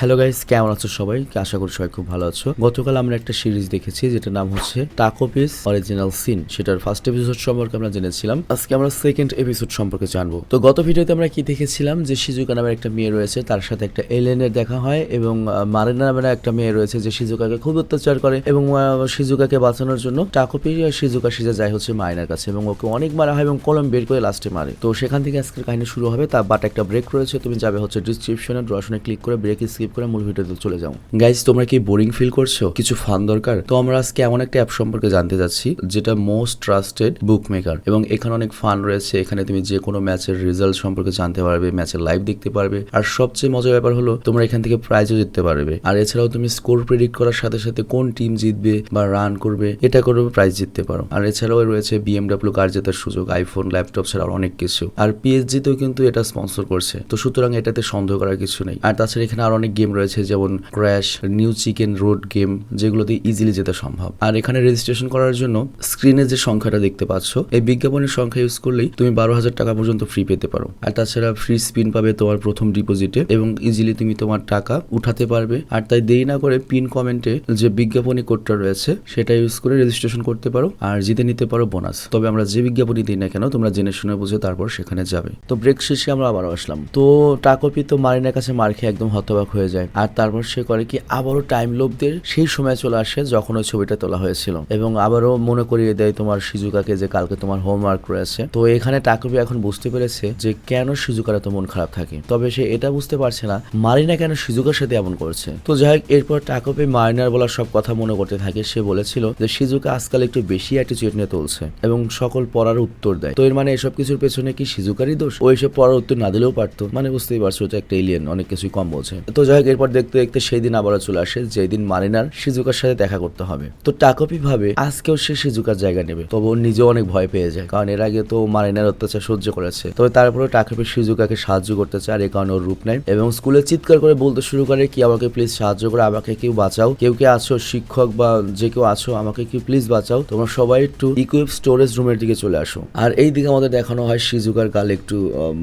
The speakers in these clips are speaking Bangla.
হ্যালো গাইস কেমন আছো সবাই? আশা করি সবাই খুব ভালো আছো। গতকাল আমরা একটা সিরিজ দেখেছি যেটার নাম হচ্ছে টাকো পিস অরিজিনাল সিন সেটার ফার্স্ট এপিসোড সম্পর্কে আমরা জেনেছিলাম। আজকে আমরা সেকেন্ড এপিসোড সম্পর্কে জানব। তো গত ভিডিওতে আমরা কি দেখেছিলাম? যে শিজুকা নামের একটা মেয়ে রয়েছে তার সাথে একটা এলেনের দেখা হয় এবং মারিনা নামের একটা মেয়ে রয়েছে যে শিজুকাকে খুব অত্যাচার করে এবং আহ, শিজুকাকে বাঁচানোর জন্য টাকোপি আর শিজুকা সিজা যায় হচ্ছে মাইনার কাছে এবং ওকে অনেক মারা হয় এবং কলম বের করে লাস্টে মারে। তো সেখান থেকে আজকের কাহিনী শুরু হবে তার বাট একটা ব্রেক রয়েছে। তুমি যাবে হচ্ছে ডিসক্রিপশনে ড্রশনে ক্লিক করে ব্রেক স্কিপ করে মূল ভিডিওতে চলে যাও। গাইজ তোমরা কি বোরিং ফিল করছ? কিছু ফান দরকার? তো আমরা আজকে এমন একটা অ্যাপ সম্পর্কে জানতে যাচ্ছি, যেটা মোস্ট ট্রাস্টেড বুক মেকার এবং এখানে অনেক ফান রয়েছে। এখানে তুমি যে কোনো ম্যাচের রেজাল্ট সম্পর্কে জানতে পারবে ম্যাচের লাইভ দেখতে পারবে। আর সবচেয়ে মজার ব্যাপার হলো, তোমরা এখান থেকে প্রাইজও জিততে পারবে। আর এছাড়াও তুমি স্কোর প্রেডিক্ট করার সাথে সাথে কোন টিম জিতবে বা রান করবে, এটা করবে প্রাইজ জিততে পারো। আর এছাড়াও রয়েছে বিএমডাব্লিউ কার জেতার সুযোগ আইফোন ল্যাপটপ ছাড়া অনেক কিছু। আর পিএসজি তেও কিন্তু এটা স্পন্সর করছে। তো সুতরাং এটাতে সন্দেহ করার কিছু নেই। আর তাছাড়া এখানে আর অনেক গেম রয়েছে, যেমন crash new chicken road game যেগুলোতে ইজিলি যেতে সম্ভব। আর এখানে রেজিস্ট্রেশন করার জন্য স্ক্রিনে যে সংখ্যাটা দেখতে পাচ্ছ, এই বিজ্ঞাপনের সংখ্যা ইউজ করলেই তুমি বারো হাজার টাকা পর্যন্ত ফ্রি পেতে পারো। আর তাছাড়া ফ্রি স্পিন পাবে তোমার প্রথম ডিপোজিটে এবং ইজিলি তুমি তোমার টাকা উঠাতে পারবে। আর তাই দেরি না করে পিন কমেন্টে যে বিজ্ঞাপনী কোডটা রয়েছে, সেটা ইউজ করে রেজিস্ট্রেশন করতে পারো, আর জিতে নিতে পারো বোনাস তবে আমরা যে বিজ্ঞাপনী দিই না কেন, তোমরা জেনে শুনে বুঝে তারপর সেখানে যাবে। তো ব্রেক শেষে আমরা আবারও আসলাম। তো টাকপি তো মারিনার কাছে মার খেয়ে একদম হতবাক হয়ে যায়। আর তারপর সে করে কি আবারও টাইম লোভদের সেই সময় চলে আসে যখন ওই ছবিটা তোলা হয়েছিল। এবং আবারও মনে করিয়ে দেয় তোমার সিজুকাকে যে কালকে তোমার হোমওয়ার্ক রয়েছে। তো এখানে টাকপি এখন বুঝতে পেরেছে যে কেন সিজুকার এত মন খারাপ থাকে। তবে সে এটা বুঝতে পারছে না, মারিনা কেন সিজুকার সাথে এমন করছে? তো যাই হোক, এরপর টাকপি মারিনার বলা সব কথা মনে করতে থাকে। সে বলেছিল যে সিজুকা আজকাল একটু বেশি অ্যাটিচিউড নিয়ে তুলছে এবং সকল পড়ার উত্তর দেয়। তো এর মানে এসব কিছুর পেছনে কি সিজুকারই দোষ? ও এসব পড়ার উত্তর না দিলেও পারতো। মানে বুঝতেই পারছ ওটা একটা এলিয়েন অনেক কিছুই কম বলছে। তো যাই হোক এরপর দেখতে দেখতে সেই দিন আবারও চলে আসে, যেদিন মারিনার সিজুকার সাথে দেখা করতে হবে। তো টাকপি ভাবে আজকেও সে সিজুকার জায়গা নেবে তবে ও নিজেও অনেক ভয় পেয়ে যায়, কারণ এর আগে তো মারিনার অত্যাচার সহ্য করেছে। তবে তারপরে টাকপি সিজুকাকে সাহায্য করতে চায় আর এ কারণে ওর রূপ নেয় এবং স্কুলে চিৎকার করে বলতে শুরু করে, কি আমাকে প্লিজ সাহায্য করে, আমাকে কেউ বাঁচাও, কেউ কে আছো শিক্ষক বা যে কেউ আছো, আমাকে কি প্লিজ বাঁচাও, তোমরা সবাই একটু ইকুইপ স্টোরেজ রুমের দিকে চলে আসো। আর এই দিকে আমাদের দেখানো হয় সিজুকার গালে একটু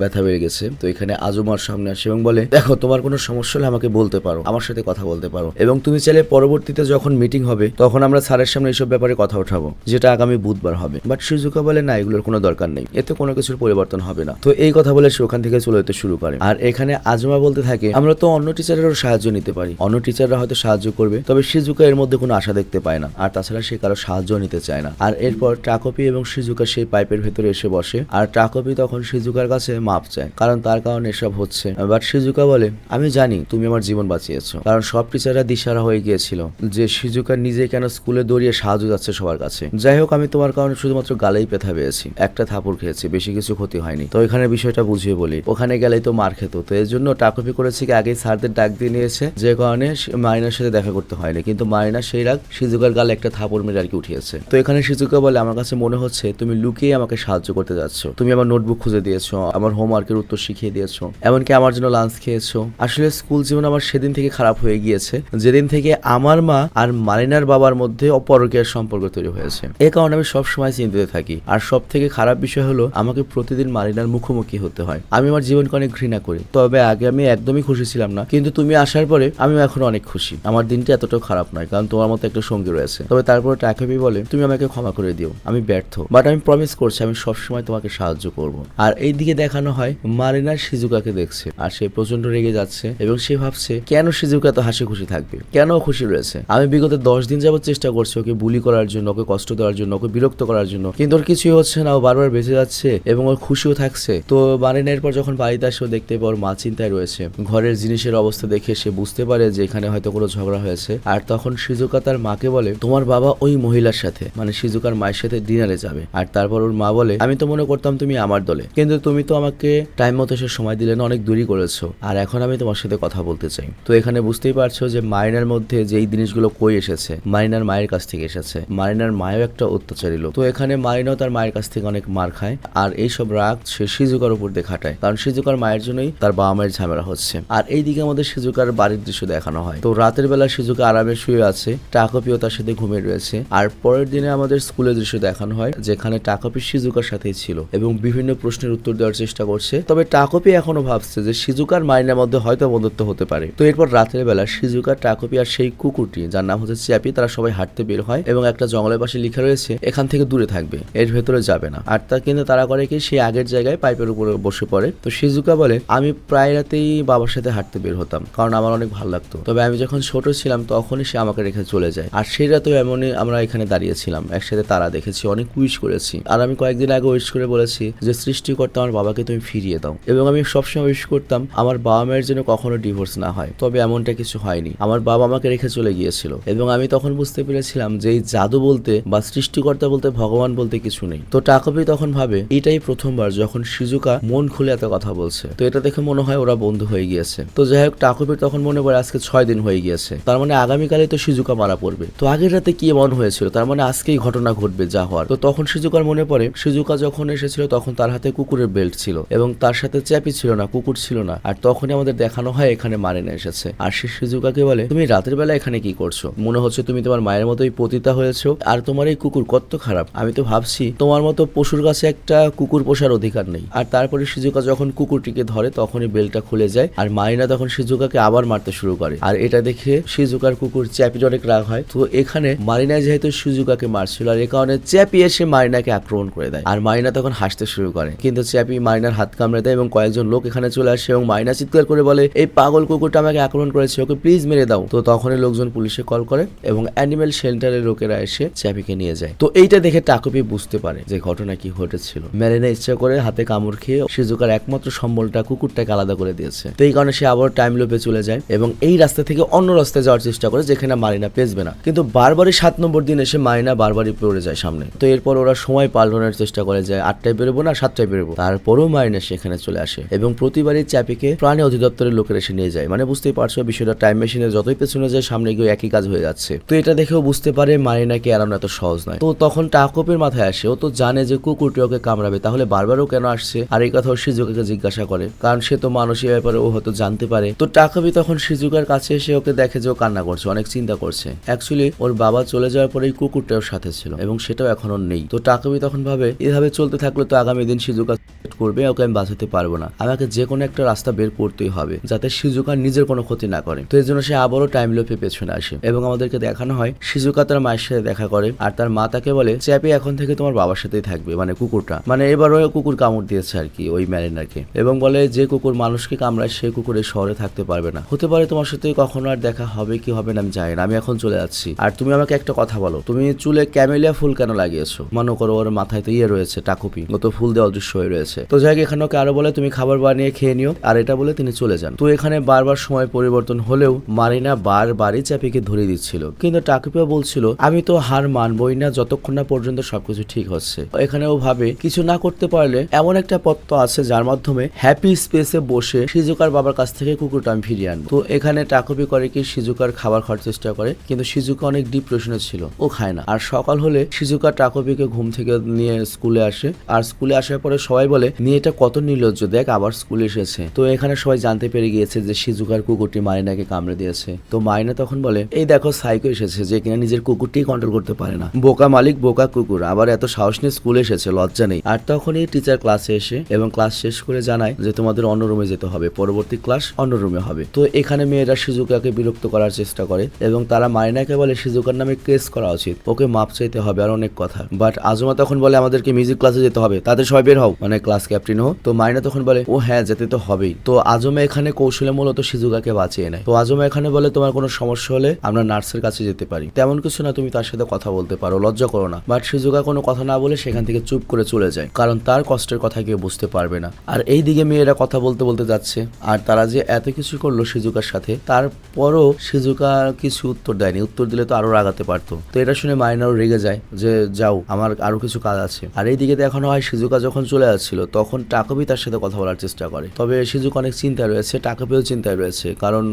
ব্যথা বেড়ে গেছে। তো এখানে আজমার সামনে আসে এবং বলে, দেখো, তোমার কোনো সমস্যা হলে আমাকে বলতে পারো, আমার সাথে কথা বলতে পারো। এবং তুমি চাইলে পরবর্তীতে যখন মিটিং হবে, তখন আমরা স্যারের সামনে এইসব ব্যাপারে কথা উঠাবো, যেটা আগামী বুধবার হবে। বাট সিজুকা বলে, না, এগুলোর কোনো দরকার নেই। এতে কোনো কিছুর পরিবর্তন হবে না। তো এই কথা বলে সে ওখান থেকে চলে যেতে শুরু করে। আর এখানে আজমা বলতে থাকে, আমরা তো অন্য টিচারেরও সাহায্য নিতে পারি। অন্য টিচাররা হয়তো সাহায্য করবে, তবে সিজুকা এর মধ্যে কোনো আশা দেখতে পায় না। আর তাছাড়া সে কারও সাহায্য নিতে চায় না। আর এরপর টাকপি এবং সিজুকা সেই পাইপের ভেতরে এসে বসে, আর টাকপি তখন সিজুকার কাছে মাপ চায়, কারণ তার কারণে এসব হচ্ছে। বাট সিজুকা বলে, আমি জানি, তুমি আমার জীবন বাঁচিয়েছো। কারণ সব টিচাররা দিশারা হয়ে গিয়েছিল যে সিজুকা নিজে কেন স্কুলে দৌড়িয়ে সাহায্য যাচ্ছে সবার কাছে। যাই হোক, আমি তোমার কারণে শুধুমাত্র গালেই পেথা পেয়েছি। একটা থাপড় খেয়েছি, বেশি কিছু ক্ষতি হয়নি। তো এখানে বিষয়টা বুঝিয়ে বলি, ওখানে গেলেই তো মার খেত। তো এর জন্য টাকপি করেছে কি আগেই স্যারদের ডাক দিয়ে নিয়েছে, যে কারণে মারিনার সাথে দেখা করতে হয়নি। কিন্তু মারিনা সেই রাগ সিজুকার গালে একটা থাপড় মেরে আর কি উঠিয়েছে। তো এখানে সিজুকা বলে, আমার কাছে মনে হচ্ছে তুমি লুকিয়ে আমাকে সাহায্য করতে যাচ্ছ। তুমি আমার নোটবুক খুঁজে দিয়েছ, আমার হোমওয়ার্কের উত্তর শিখিয়ে দিয়েছ, এমনকি আমার জন্য লাঞ্চ খেয়েছো। আসলে স্কুল জীবন আমার সেদিন থেকে খারাপ হয়ে গিয়েছে। যেদিন থেকে আমার মা আর মারিনার বাবার মধ্যে অপরকীয়ার সম্পর্ক তৈরি হয়েছে। এ কারণে আমি সব সময় চিন্তিত থাকি। আর সব থেকে খারাপ বিষয় হলো, আমাকে প্রতিদিন মারিনার মুখোমুখি হতে হয়। আমি আমার জীবনকে অনেক ঘৃণা করি। তবে আগে আমি একদমই খুশি ছিলাম না। কিন্তু তুমি আসার পরে আমি এখন অনেক খুশি। আমার দিনটা এতটাও খারাপ নয়, কারণ তোমার মতো একটা সঙ্গী রয়েছে। তবে তারপরে টাকাবি বলে, তুমি আমাকে ক্ষমা করে দিও। আমি ব্যর্থ। বাট আমি প্রমিস করছি, আমি সবসময় তোমাকে সাহায্য করব। আর এই দিকে দেখানো হয়, মারিনার সিজুকাকে দেখছে। আর সে প্রচণ্ড রেগে যাচ্ছে এবং সে ভাবছে, কেন সিজুকা এত হাসি খুশি থাকবে? কেন খুশি রয়েছে? আমি বিগত দশ দিন যাবত চেষ্টা করছি ওকে বুলি করার জন্য, ওকে কষ্ট দেওয়ার জন্য, ওকে বিরক্ত করার জন্য। কিন্তু ওর কিছুই হচ্ছে না, ও বারবার বেঁচে যাচ্ছে এবং ওর খুশিও থাকছে। তো মারিনার পর যখন বাড়িতে আসে, ও দেখতে পাওয়ার মা চিন্তায় রয়েছে। ঘরের জিনিসের অবস্থা দেখে সে বুঝতে পারে যে এখানে হয়তো কোনো ঝগড়া হয়েছে। আর তখন সিজুকা তার মাকে বলে, তোমার বাবা ওই মহিলার সাথে মানে সিজুকার মায়ের সাথে ডিনারে যাবে। আর তারপর ওর মা বলে, আমি তো মনে করতাম তুমি আমার দলে, কিন্তু তুমি তো আমাকে টাইম মতো সে সময় দিলে না, অনেক দূরই করেছ। আর এখন আমি তোমার সাথে কথা বলতে চাই। তো এখানে বুঝতেই পারছ যে মারিনার মধ্যে যেই জিনিসগুলো কই এসেছে মারিনার মায়ের কাছ থেকে এসেছে। মারিনার মায়েও একটা অত্যাচারী লোক। তো এখানে মারিনাও তার মায়ের কাছ থেকে অনেক মার খায় আর এইসব রাগ সে সিজুকার উপর দিয়ে খাটায়। কারণ সিজুকার মায়ের জন্যই তার বাবা মায়ের ঝামেলা হচ্ছে। আর এইদিকে আমাদের সিজুকার বাড়ির দৃশ্য দেখানো হয়। তো রাতের বেলা সিজুকা আরামে শুয়ে আছে, টাকপিও তার সাথে ঘুমিয়ে রয়েছে। আর পরের দিনে আমাদের স্কুলের দৃশ্য দেখানো হয়, যেখানে টাকপি সিজুকার সাথেই ছিল এবং বিভিন্ন প্রশ্নের উত্তর দেওয়ার চেষ্টা করছে। তবে টাকপি এখনও ভাবছে যে সিজুকার মাইনার মধ্যে হয়তো বন্ধুত্ব হতে হতে পারে। তো এরপর রাতের বেলা সিজুকা, টাকোপি আর সেই কুকুরটি, যার নাম হচ্ছে চ্যাপি, তারা সবাই হাঁটতে বের হয় এবং একটা জঙ্গলের পাশে লিখা রয়েছে, এখান থেকে দূরে থাকবে, এর ভেতরে যাবে না। আর তা কিন্তু তারা করে কি, সেই আগের জায়গায় পাইপের উপরে বসে পড়ে। তো সিজুকা বলে, আমি প্রায় রাতেই বাবার সাথে হাঁটতে বের হতাম, কারণ আমার অনেক ভালো লাগতো। তবে আমি যখন ছোট ছিলাম, তখনই সে আমাকে রেখে চলে যায়। আর সেই রাতেও এমনই আমরা এখানে দাঁড়িয়েছিলাম, একসাথে তারা দেখেছি, অনেক উইশ করেছি। আর আমি কয়েকদিন আগে উইশ করে বলেছি যে, সৃষ্টিকর্তা আমার বাবাকে তুমি ফিরিয়ে দাও। এবং আমি সবসময় উইশ করতাম, আমার বাবা মায়ের জন্য কখনো ডিভোর্স না হয়। তবে এমনটা কিছু হয়নি। আমার বাবা আমাকে রেখে চলে গিয়েছিল এবং আমি তখন বুঝতে পেরেছিলাম যে এই জাদু বলতে বা সৃষ্টিকর্তা বলতে ভগবান বলতে কিছু নেই। তো টাকপি তখন ভাবে, এটাই প্রথমবার যখন সিজুকা মন খুলে এত কথা বলছে। তো এটা দেখে মনে হয় ওরা বন্ধু হয়ে গিয়েছে। তো যাই হোক টাকপির তখন মনে পড়ে আজকে ছয় দিন হয়ে গিয়েছে। তার মানে আগামীকালে তো সিজুকা মারা পড়বে। তো আগের রাতে কি এমন হয়েছিল? তার মানে আজকেই ঘটনা ঘটবে যা হওয়ার। তো তখন সিজুকার মনে পড়ে সিজুকা যখন এসেছিল তখন তার হাতে কুকুরের বেল্ট ছিল এবং তার সাথে চ্যাপি ছিল না, কুকুর ছিল না। আর তখনই আমাদের দেখানো হয় এখানে মারিনা এসেছে। আর সে সিজুকাকে বলে? তুমি রাতের বেলা এখানে কি করছ? মনে হচ্ছে তুমি তোমার মায়ের মতোই পতিতা হয়েছো। আর তোমার এই কুকুর কত খারাপ? আমি তো ভাবছি তোমার মতো পশুর কাছে একটা কুকুর পোষার অধিকার নেই। আর তারপরে সিজুকা যখন কুকুরটিকে ধরে, তখনই বেলটা খুলে যায়। আর মারিনা তখন সিজুকাকে আবার মারতে শুরু করে। আর এটা দেখে সিজুকার কুকুর চ্যাপির অনেক রাগ হয়। তো এখানে মারিনা যেহেতু সিজুকাকে মারছিল, আর এ কারণে চ্যাপি এসে মারিনাকে আক্রমণ করে দেয়। আর মারিনা তখন হাসতে শুরু করে। কিন্তু চ্যাপি মারিনার হাত কামড়ে দেয় এবং কয়েকজন লোক এখানে চলে আসে এবং মারিনা চিৎকার করে বলে, এই পাগল কুকুরটা আমাকে আক্রমণ করেছে, ওকে প্লিজ মেরে দাও। তো তখনই লোকজন পুলিশে কল করে এবং অ্যানিমেল শেল্টারের লোকেরা এসে চ্যাপিকে নিয়ে যায়। তো এইটা দেখে টাকুপি বুঝতে পারে যে ঘটনা কি ঘটেছিল। মেরিনা ইচ্ছা করে হাতে কামড় খেয়ে সিজুকার একমাত্র সম্বলটা কুকুরটাকে আলাদা করে দিয়েছে। তো এই কারণে সে আবার টাইম লোপে চলে যায় এবং এই রাস্তা থেকে অন্য রাস্তায় যাওয়ার চেষ্টা করে যেখানে মারিনা পেছবে না। কিন্তু বারবারই সাত নম্বর দিন এসে মারিনা বারবারই পড়ে যায় সামনে। তো এরপর ওরা সময় পাল্টানোর চেষ্টা করে যায় আটটায় বেরোবো না, সাতটায় বেরোবো। তারপরও মারিনা সেখানে চলে আসে এবং প্রতিবারই চ্যাপিকে প্রাণী অধিদপ্তরের লোকের এসে নিয়ে যায়। মানে বুঝতেই পারছ বিষয়টা টাইম মেশিনে যতই পেছনে যায়, সামনে গিয়ে একই কাজ হয়ে যাচ্ছে। তো এটা দেখেও বুঝতে পারে মারিনাকে এড়ানো এত সহজ নয়। তো তখন টাকপের মাথায় আসে, ও তো জানে যে কুকুরটি ওকে কামড়াবে, তাহলে বারবারও কেন আসছে? আর এই কথা সিজুকাকে জিজ্ঞাসা করে, কারণ সে তো মানুষের ব্যাপারে ও হয়তো জানতে পারে। তো টাকাবি তখন সিজুকার কাছে এসে ওকে দেখে যে ও কান্না করছে, অনেক চিন্তা করছে। অ্যাকচুয়ালি ওর বাবা চলে যাওয়ার পরে এই কুকুরটা ওর সাথে ছিল, এবং সেটাও এখন ওর নেই। তো টাকাবি তখন ভাবে, এভাবে চলতে থাকলে তো আগামী দিন সিজুকা করবে, ওকে আমি বাঁচাতে পারব না। আমাকে যে কোনো একটা রাস্তা বের করতেই হবে, যাতে সিজুকা নিজের কোনো ক্ষতি না করে। তো এই জন্য সে আবারও টাইম লোপে পেছনে আসে। এবং আমাদেরকে দেখানো হয় সিজুকা তার মায়ের সাথে দেখা করে আর তার মা তাকে বলে চ্যাপি এখন থেকে তোমার বাবার সাথেই থাকবে। মানে কুকুরটা। মানে এবার ওই কুকুর কামড় দিয়েছে আর কি ওই ম্যারিনারকে। এবং বলে যে কুকুর মানুষকে কামড়ায় সে কুকুর এই শহরে থাকতে পারবে না। হতে পারে তোমার সাথে কখনো আর দেখা হবে কি হবে না আমি জানি না। আমি এখন চলে যাচ্ছি। আর তুমি আমাকে একটা কথা বলো। তুমি চুলে ক্যামেলিয়া ফুল কেন লাগিয়েছো? মনে করো ওর মাথায় তো ইয়ে রয়েছে টাকুপি। ও তো ফুল দিয়ে অদৃশ্য হয়ে রয়েছে। তো যাই হোক, এখানে ওকে আরও বলে তুমি খাবার বানিয়ে খেয়ে নিও। আর এটা বলে তিনি চলে যান। তো এখানে বারবার সময় পরিবর্তন হলেও মারিনা বারবারই চাপিকে ধরে দিচ্ছিল। কিন্তু টাকুপিয়া বলছিল, আমি তো হার মানবই না, যতক্ষণ না পর্যন্ত সবকিছু ঠিক হচ্ছে। এখানে ও ভাবে, কিছু না করতে পারলে এমন একটা পত্র আছে যার মাধ্যমে হ্যাপি স্পেসে বসে সিজুকার বাবার কাছ থেকে কুকুরটা আমি ফিরিয়ে আনব। তো এখানে টাকুপি করে কি সিজুকার খাবার খাওয়ার চেষ্টা করে, কিন্তু সিজুকা অনেক ডিপ্রেশনে ছিল, ও খায় না। আর সকাল হলে সিজুকা টাকুপিকে ঘুম থেকে নিয়ে স্কুলে আসে, আর স্কুলে আসার পরে সবাই বলে নিয়ে এটা কত নির্লজ্জ, দেখ আবার স্কুলে এসেছে। তো এখানে সবাই জানতে পেরে গিয়েছে যে সিজুকার কুকুরটি মারিনাকে কামড়ে দিয়েছে। তো মারিনা তখন বলে, এই দেখো, সাইকো এসেছে যে কিনা নিজের কুকুরটি কন্ট্রোল করতে পারে না। বোকা মালিক, বোকা কুকুর, আবার এত সাহস নিয়ে স্কুলে এসেছে, লজ্জা নেই। আর তখনই টিচার ক্লাসে এসে এবং ক্লাস শেষ করে জানায় যে তোমাদের অন্য রুমে যেতে হবে, পরবর্তী ক্লাস অন্য রুমে হবে। তো এখানে মেয়েরা সিজুকাকে বিরক্ত করার চেষ্টা করে এবং তারা মারিনাকে বলে সিজুকার নামে কেস করা উচিত, ওকে মাপ চাইতে হবে আর অনেক কথা। বাট আজমা তখন বলে, আমাদেরকে মিউজিক ক্লাসে যেতে হবে, তাদের সবাই বের হও। মানে ক্লাস ক্যাপ্টেন হোক তো মারিনা তখন বলে, ও হ্যাঁ যেতে তো হবেই। তো আজমা এখানে কৌশলে মূলত সিজুকাকে বাঁচিয়ে নেয়। তো আজমা এখানে বলে, তোমার কোনো সমস্যা হলে আমরা নার্সের কাছে যেতে পারি। তেমন কিছু না, তুমি তার সাথে কথা বলতে পারো, লজ্জা করো না। বাট সিজুকা কোনো কথা না বলে সেখান থেকে চুপ করে চলে যায়, কারণ তার কষ্টের কথা কেউ বুঝতে পারবে না। আর এই দিকে মেয়েরা কথা বলতে বলতে যাচ্ছে, আর তারা যে এত কিছু করল সিজুকার সাথে, তারপরও সিজুকা কিছু উত্তর দেয়নি। উত্তর দিলে তো আরও রাগাতে পারতো। তো এটা শুনে মাইনারও রেগে যায় যে, যাও, আমার আরও কিছু কাজ আছে। আর এই দিকে দেখানো হয় সিজুকা যখন চলে যাচ্ছিল, তখন টাকবি তার সাথে কথা বলার চেষ্টা করে। তবে সিজুকা অনেক চিন্তায় রয়েছে, টাকবিও চিন্তায় রয়েছে, কারণ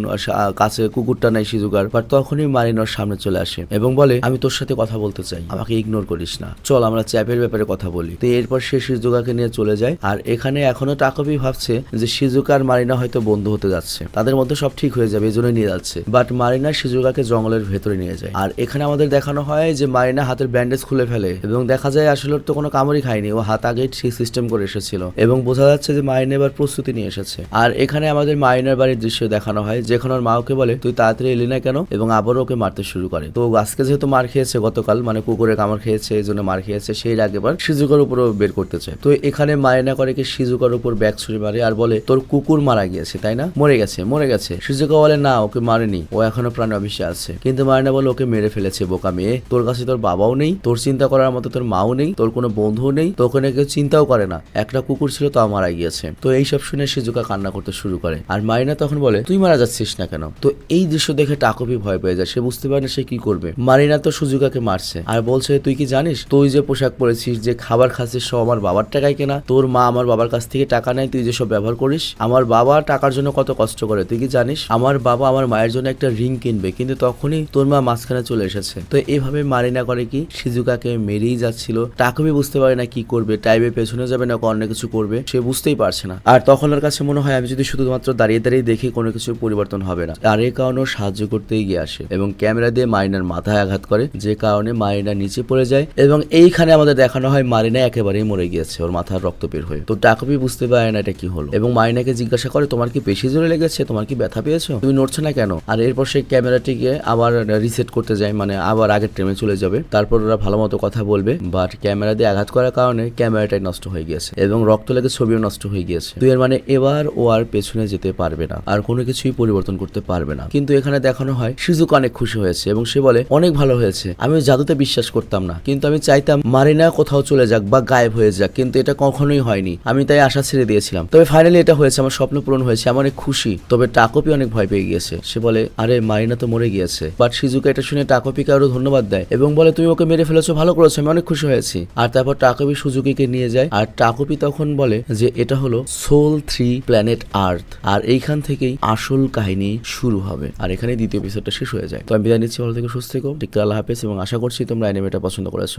কাছে কুকুরটা নাই সিজুকার বাট তখনই মারিনার সামনে চলে আসে এবং বলে, আমি তোর সাথে কথা বলতে চাই, আমাকে ইগনোর করিস না। চল, আমরা চ্যাপের ব্যাপারে কথা বলি। তো এরপর সে সিজুকাকে নিয়ে চলে যায়, আর এখানে এখনও টাকবি ভাবছে যে সিজুকা আর মারিনা হয়তো বন্ধু হতে যাচ্ছে। তাদের মধ্যে সব ঠিক হয়ে যাবে, এই জন্য নিয়ে যাচ্ছে। বাট মারিনা সিজুকাকে জঙ্গলের ভেতরে নিয়ে যায়। আর এখানে আমাদের দেখানো হয় যে মারিনা হাতের ব্যান্ডেজ খুলে ফেলে এবং দেখা যায় আসলে তো কোনো কামড়ই খায়নি, ও হাত আগেই ঠিক সিস্টেম করে এসেছিল। এবং বোঝা যাচ্ছে যে মারিনা এবার প্রস্তুতি নিয়ে এসেছে। আর এখানে আমাদের মারিনার বাড়ি একটি দৃশ্য দেখানো হয়, যেখানে ওর মা ওকে বলে, তুই তাড়াতাড়ি এলি না কেন? এবং আবারও ওকে মারতে শুরু করে। তো আজকে যেহেতু মার খেয়েছে গতকাল মানে কুকুরে কামড় খেয়েছে, এই জন্য মার খেয়েছে, সেই আগে বার সিজুকার উপরও বের করতে চায়। তো এখানে মায়না করে কি সিজুকার উপর ব্যাগ ছুড়ে মারে আর বলে, তোর কুকুর মারা গিয়েছে, তাই না? মরে গেছে মরে গেছে। সিজুকা বলে, না, ওকে মারেনি, ও এখনও প্রাণ অবিশ্বে আছে। কিন্তু মায়না বলে, ওকে মেরে ফেলেছে, বোকা মেয়ে। তোর কাছে তোর বাবাও নেই, তোর চিন্তা করার মতো তোর মাও নেই, তোর কোনো বন্ধুও নেই, তো ওখানে কেউ চিন্তাও করে না। একটা কুকুর ছিল, তাও মারা গিয়েছে। তো এইসব শুনে সিজুকা কান্না করতে শুরু করে। আর মাইনা তখন বলে, তুই মারা যাচ্ছিস না কেন? তো এই দৃশ্য দেখে টাকপি ভয় পেয়ে যায়। সে বুঝতে পারে না সে কি করবে। মারিনা তো সুজুকাকে মারছে। আর বলছে, তুই কি জানিস? তুই যে পোশাক পরেছিস, যে খাবার খাচ্ছিস, সব আমার বাবার টাকায় কেনা। তোর মা আমার বাবার কাছ থেকে টাকা নেয়, তুই যেসব ব্যবহার করিস, আমার বাবা টাকার জন্য কত কষ্ট করে। তুই কি জানিস? আমার বাবা আমার মায়ের জন্য একটা রিং কিনবে। কিন্তু তখনই তোর মা মাঝখানে চলে এসেছে। তো এইভাবে মারিনা করে কি? সিজুকাকে মেরেই যাচ্ছিল। টাকবি বুঝতে পারে না কি করবে। টাইপের পেছনে যাবে না, অন্য কিছু করবে। সে বুঝতেই পারছে না। আর তখন ওর কাছে মনে হয়, আমি যদি শুধুমাত্র দাঁড়িয়ে দাঁড়িয়ে দেখি কোনো কিছু পরিবর্তন হবে না। আর এই কারণে সাহায্য করতেই গিয়ে আসে এবং ক্যামেরা দিয়ে মারিনার মাথায় আঘাত করে, যে কারণে মারিনা নিচে পড়ে যায় এবং এইখানে আমাদের দেখানো হয় মারিনা একেবারেই মরে গিয়েছে, ওর মাথার রক্ত বের হয়ে। তো টাকবি বুঝতে পারে না এটা কি হলো এবং মারিনাকে জিজ্ঞাসা করে, তোমার কি বেশি জোরে লেগেছে? তোমার কি ব্যথা পেয়েছ? তুমি নড়ছো না কেন? আর এরপর সেই ক্যামেরাটিকে আবার রিসেট করতে যায় মানে আবার আগের ট্রেমে চলে যাবে। তারপর ওরা ভালো মতো কথা বলবে বাট ক্যামেরা দিয়ে আঘাত করার কারণে ক্যামেরাটাই নষ্ট হয়ে গিয়েছে এবং রক্ত লেগে ছবিও নষ্ট হয়ে গিয়েছে। তো এর মানে এবার ও আর পেছনে যেতে পারবে না। আর কোনো কিছুই পরিবর্তন করতে পারবে না। কিন্তু এখানে দেখানো হয় শিজুক অনেক খুশি হয়েছে এবং সে বলে, অনেক ভালো হয়েছে। আমি জাদুতে বিশ্বাস করতাম না। কিন্তু আমি চাইতাম মারিনা কোথাও চলে যাক বা গায়েব হয়ে যাক। কিন্তু এটা কখনোই হয়নি। আমি তাই আশা ছেড়ে দিয়েছিলাম। তবে ফাইনালি এটা হয়েছে, আমার স্বপ্ন পূরণ হয়েছে। আমি অনেক খুশি। তবে টাকপি অনেক ভয় পেয়ে গিয়েছে। সে বলে, আরে, মারিনা তো মরে গিয়েছে। বাট শিজুকা এটা শুনে টাকপিকে আরও ধন্যবাদ দেয় এবং বলে, তুমি ওকে মেরে ফেলেছো, ভালো করেছ, আমি অনেক খুশি হয়েছি। আর তারপর টাকপি সুজুকিকে নিয়ে যায়। আর টাকপি তখন বলে যে, এটা হলো সোল থ্রি প্ল্যানেট আর্থ আর এইখান থেকেই আসল কাহিনী শুরু হবে। আর এখানে দ্বিতীয় এপিসোডটা শেষ হয়ে যায়। তো আমি বিদায় নিচ্ছি, ভালো থেকে, সুস্থ থেকো। টিকা আল্লাহ হাফেজ এবং আশা করছি তোমরা অ্যানিমেটা পছন্দ করেছ।